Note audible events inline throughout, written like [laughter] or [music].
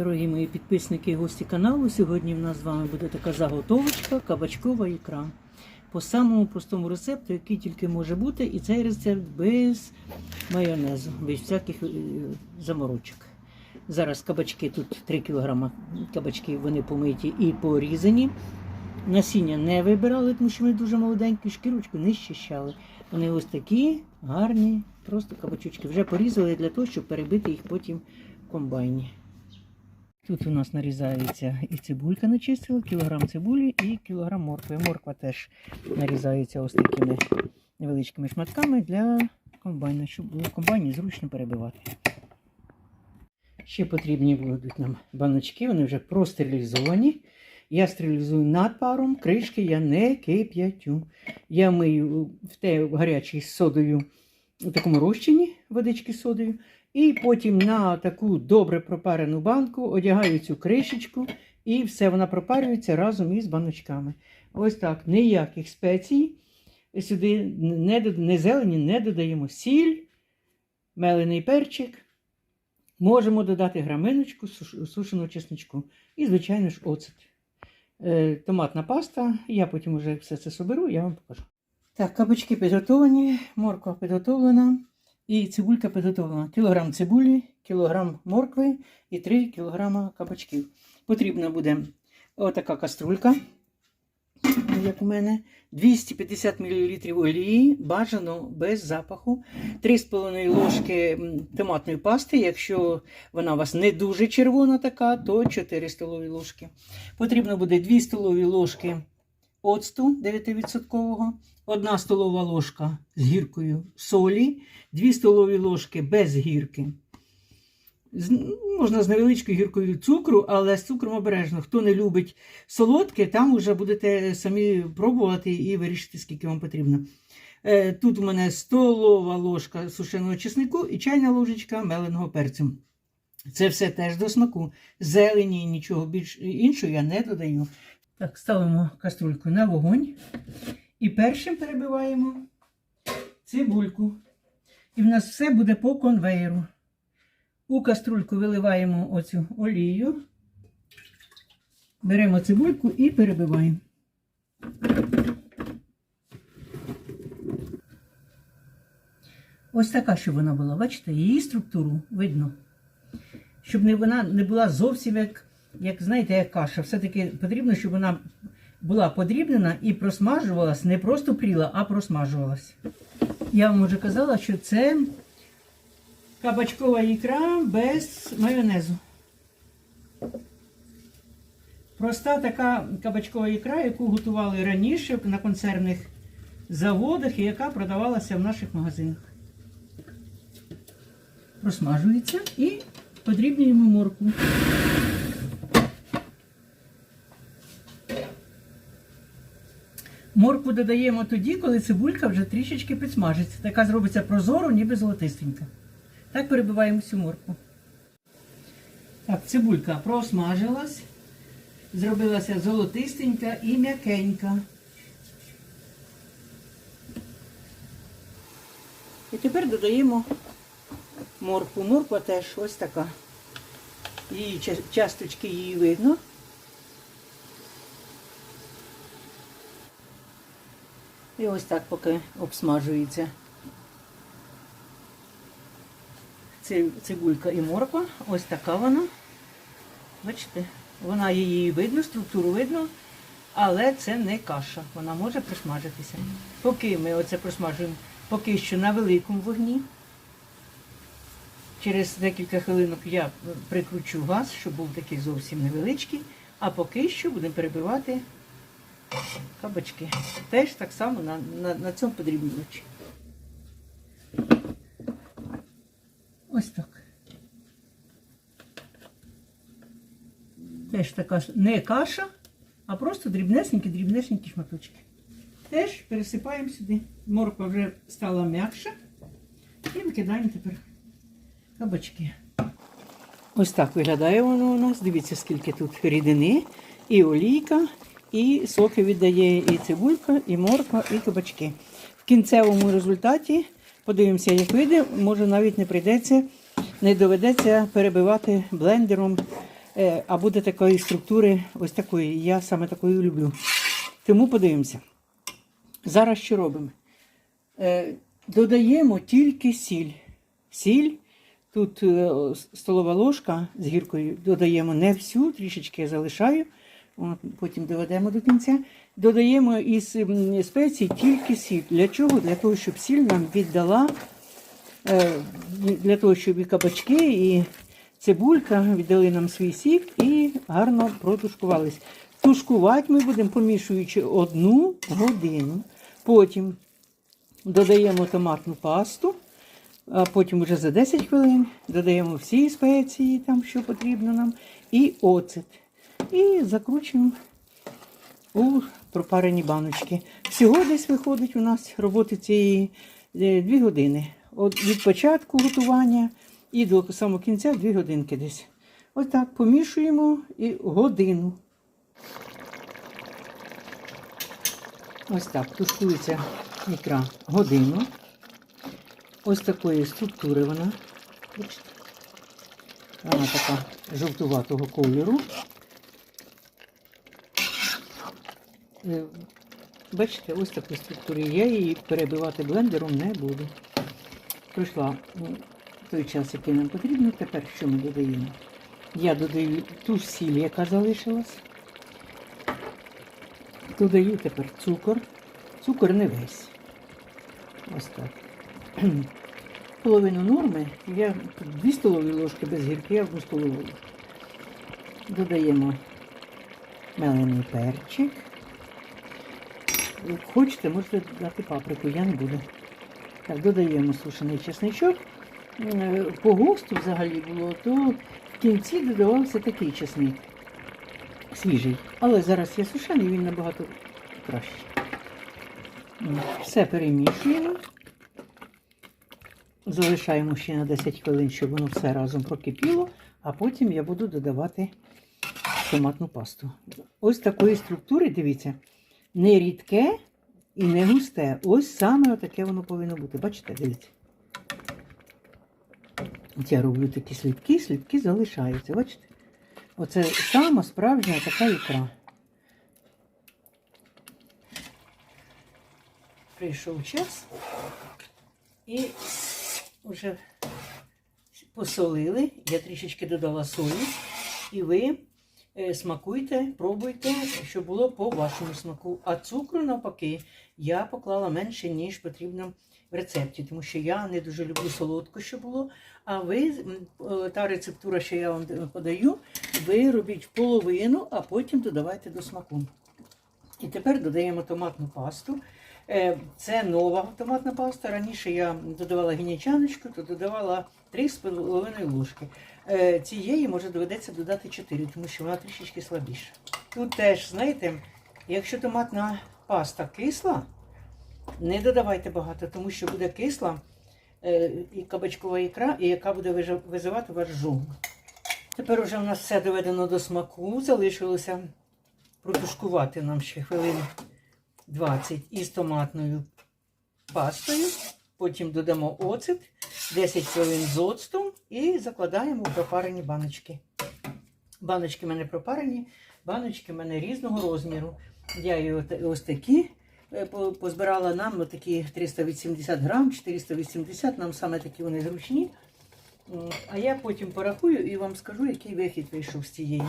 Дорогі мої підписники і гості каналу, сьогодні в нас з вами буде така заготовочка кабачкова ікра. По самому простому рецепту, який тільки може бути, і цей рецепт без майонезу, без всяких е, заморочок. Зараз кабачки тут 3 кг кабачки, вони помиті і порізані. Насіння не вибирали, тому що вони дуже молоденькі, шкірочку не щищали. Вони ось такі гарні, просто кабачочки. Вже порізали для того, щоб перебити їх потім в комбайні. Тут у нас нарізається і цибулька начистила, кілограм цибулі і кілограм моркви. Морква теж нарізається ось такими невеличкими шматками для комбайна, щоб було в комбайні зручно перебивати. Ще потрібні будуть нам баночки, вони вже простерилізовані. Я стерилізую над паром, кришки я не кип'ятю. Я мию в те гарячій з содою у такому розчині водички содою. І потім на таку добре пропарену банку одягаю цю кришечку, і все вона пропарюється разом із баночками. Ось так, ніяких спецій. Сюди не, не зелені не додаємо сіль, мелений перчик. Можемо додати граминочку суш- сушеного чесничку. І, звичайно ж, оцет. Е, томатна паста. Я потім вже все це соберу, я вам покажу. Так, кабачки підготовлені, морква підготовлена. І цибулька підготовлена. Кілограм цибулі, кілограм моркви і 3 кілограма кабачків. Потрібна буде отака каструлька, як у мене, 250 мл олії, бажано без запаху, 3,5 ложки томатної пасти. Якщо вона у вас не дуже червона така, то 4 столові ложки. Потрібно буде 2 столові ложки оцту 9%, 1 столова ложка з гіркою солі, 2 столові ложки без гірки. Можна з невеличкою гіркою цукру, але з цукром обережно. Хто не любить солодке, там вже будете самі пробувати і вирішити, скільки вам потрібно. Е, Тут у мене столова ложка сушеного чеснику і чайна ложечка меленого перцю. Це все теж до смаку. Зелені, нічого більш іншого я не додаю. Так, ставимо каструльку на вогонь. І першим перебиваємо цибульку. І в нас все буде по конвейеру. У каструльку виливаємо оцю олію. Беремо цибульку і перебиваємо. Ось така, щоб вона була. Бачите, її структуру видно. Щоб не, вона не була зовсім як, як знаєте, як каша. Все-таки потрібно, щоб вона була подрібнена і просмажувалась, не просто пріла, а просмажувалась. Я вам вже казала, що це кабачкова ікра без майонезу. Проста така кабачкова ікра, яку готували раніше на консервних заводах і яка продавалася в наших магазинах. Просмажується і подрібнюємо моркву. Моркву додаємо тоді, коли цибулька вже трішечки підсмажиться. Така зробиться прозоро, ніби золотистенька. Так перебиваємо всю моркву. Так, цибулька просмажилась, зробилася золотистенька і м'якенька. І тепер додаємо моркву. Морква теж ось така. Її часточки її видно. І ось так поки обсмажується Ци- цибулька і морква. Ось така вона. Бачите, вона її видно, структуру видно, але це не каша. Вона може присмажитися. Поки ми оце просмажуємо, поки що на великому вогні. Через декілька хвилинок я прикручу газ, щоб був такий зовсім невеличкий, а поки що будемо перебивати кабачки. Теж так само на, на, на цьому подрібнювачі. Ось так. Теж така не каша, а просто дрібнесенькі-дрібнесенькі шматочки. Теж пересипаємо сюди. Морква вже стала м'якша. І викидаємо тепер кабачки. Ось так виглядає воно у нас. Дивіться, скільки тут рідини, і олійка, і соки віддає і цибулька, і морква, і кабачки. В кінцевому результаті подивимося, як вийде, може навіть не прийдеться не доведеться перебивати блендером, е, а буде такої структури, ось такої. Я саме такою люблю. Тому подивимося. Зараз що робимо? Е, додаємо тільки сіль. Сіль. Тут е, столова ложка з гіркою додаємо не всю, трішечки залишаю. От, потім доведемо до кінця. Додаємо із спецій тільки сіль. Для чого? Для того, щоб сіль нам віддала, е, для того, щоб і кабачки, і цибулька віддали нам свій сік і гарно протушкувались. Тушкувати ми будемо, помішуючи одну годину. Потім додаємо томатну пасту. А потім вже за 10 хвилин додаємо всі спеції, там, що потрібно нам, і оцет. І закручуємо у пропарені баночки. Всього десь виходить у нас роботи цієї 2 години. От від початку готування і до самого кінця 2 годинки десь. Ось так помішуємо і годину. Ось так тушкується ікра годину. Ось такої структури вона. Вона така жовтуватого кольору. Е, Бачите, ось таку структуру. Я її перебивати блендером не буду. Пройшла той час, який нам потрібно. Тепер що ми додаємо? Я додаю ту ж сіль, яка залишилась. Додаю тепер цукор. Цукор не весь. Ось так. [clears throat] Половину норми. Я 2 столові ложки без гірки, я одну столову. Додаємо мелений перчик. Як хочете, можете дати паприку, я не буду. Так, додаємо сушений чесничок. Е, По госту взагалі було, то в кінці додавався такий чесник свіжий. Але зараз є сушений, він набагато кращий. Все перемішуємо. Залишаємо ще на 10 хвилин, щоб воно все разом прокипіло, а потім я буду додавати томатну пасту. Ось такої структури, дивіться, не рідке і не густе. Ось саме таке воно повинно бути. Бачите, дивіться. Я роблю такі слідки, слідки залишаються. Бачите? Оце сама справжня така ікра. Прийшов час і вже посолили. Я трішечки додала солі. І ви смакуйте, пробуйте, щоб було по вашому смаку. А цукру, навпаки, я поклала менше, ніж потрібно в рецепті, тому що я не дуже люблю солодко, що було. А ви, е, та рецептура, що я вам подаю, ви робіть половину, а потім додавайте до смаку. І тепер додаємо томатну пасту. Е, Це нова томатна паста. Раніше я додавала гінячаночку, то додавала 3,5 ложки. Е, Цієї може доведеться додати 4, тому що вона трішечки слабіша. Тут теж, знаєте, якщо томатна паста кисла, не додавайте багато, тому що буде кисла е, і кабачкова ікра, і яка буде визивати вас жогу. Тепер вже у нас все доведено до смаку. Залишилося протушкувати нам ще хвилин 20 із томатною пастою. Потім додамо оцет, 10 хвилин з оцтом і закладаємо в пропарені баночки. Баночки в мене пропарені, баночки в мене різного розміру. Я її ось такі е, позбирала нам такі 380 грам, 480, нам саме такі вони зручні. А я потім порахую і вам скажу, який вихід вийшов з цієї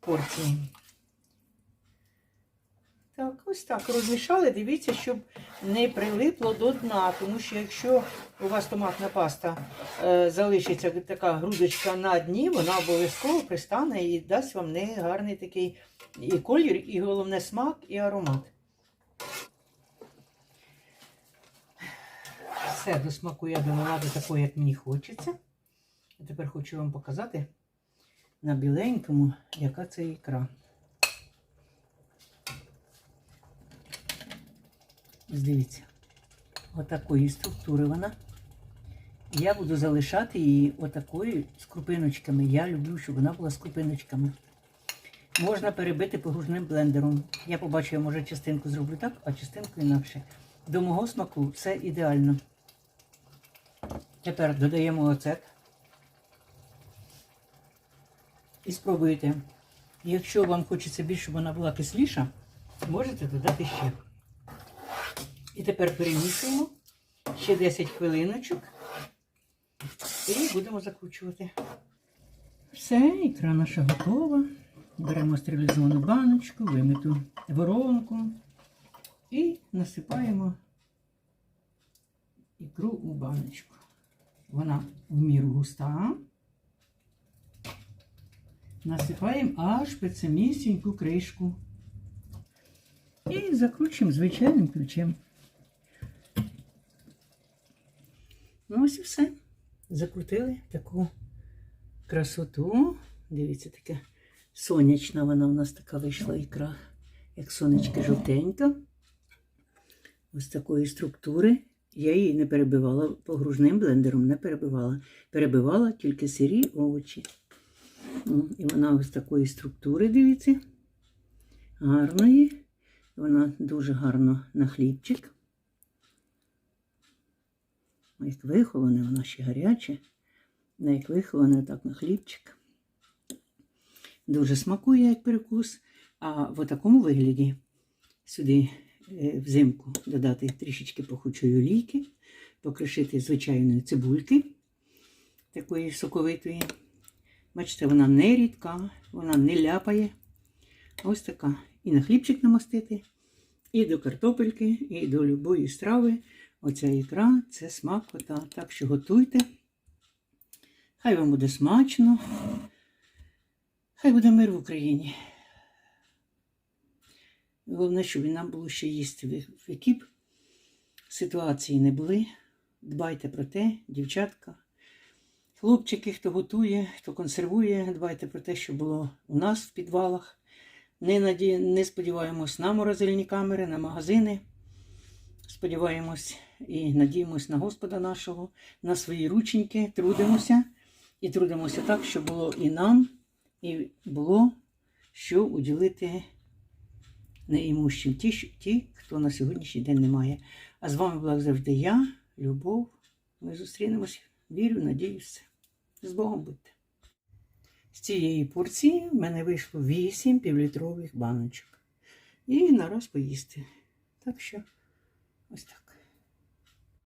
порції. Так, ось так розмішали. Дивіться, щоб не прилипло до дна, тому що якщо у вас томатна паста е, залишиться така грудочка на дні, вона обов'язково пристане і дасть вам негарний такий і колір, і головне смак, і аромат. Все до смаку я довела до такого, як мені хочеться. А тепер хочу вам показати на біленькому, яка це ікра. Ось дивіться, отакої структури вона. Я буду залишати її отакою з крупиночками. Я люблю, щоб вона була з крупиночками. Можна перебити погружним блендером. Я побачу, я може частинку зроблю так, а частинку інакше. До мого смаку це ідеально. Тепер додаємо оцет. І спробуйте. Якщо вам хочеться більше, щоб вона була кисліша, можете додати ще. І тепер перемішуємо ще 10 хвилиночок і будемо закручувати. Все, ікра наша готова. Беремо стерилізовану баночку, вимиту воронку і насипаємо ікру у баночку. Вона в міру густа. Насипаємо аж під самісіньку кришку. І закручуємо звичайним ключем. Ну, ось і все. Закрутили таку красоту. Дивіться, така сонячна вона у нас така вийшла ікра, як сонечки жовтенька. Ось такої структури. Я її не перебивала погружним блендером, не перебивала. Перебивала тільки сирі овочі. І вона ось такої структури, дивіться, гарної. Вона дуже гарно на хлібчик. Як виховане, вона ще гаряче. Ну, Як виховане, так на хлібчик. Дуже смакує як перекус. А в такому вигляді сюди е, взимку додати трішечки пахучої олійки, покришити звичайної цибульки, такої соковитої. Бачите, вона не рідка, вона не ляпає. Ось така. І на хлібчик намастити, і до картопельки, і до любої страви. Оця ікра це смакота. Так що готуйте. Хай вам буде смачно. Хай буде мир в Україні. Головне, щоб нам було ще їсти. В- б ситуації не були. Дбайте про те, дівчатка. Хлопчики, хто готує, хто консервує, дбайте про те, що було у нас в підвалах. Не, наді... не сподіваємось на морозильні камери, на магазини. Сподіваємось і надіємось на Господа нашого, на свої рученьки, трудимося і трудимося так, щоб було і нам, і було що уділити неімущим ті, ті, хто на сьогоднішній день не має. А з вами була завжди я, Любов. Ми зустрінемось. Вірю, надіюся. З Богом будьте. З цієї порції в мене вийшло 8 півлітрових баночок. І нараз поїсти. Так що ось так.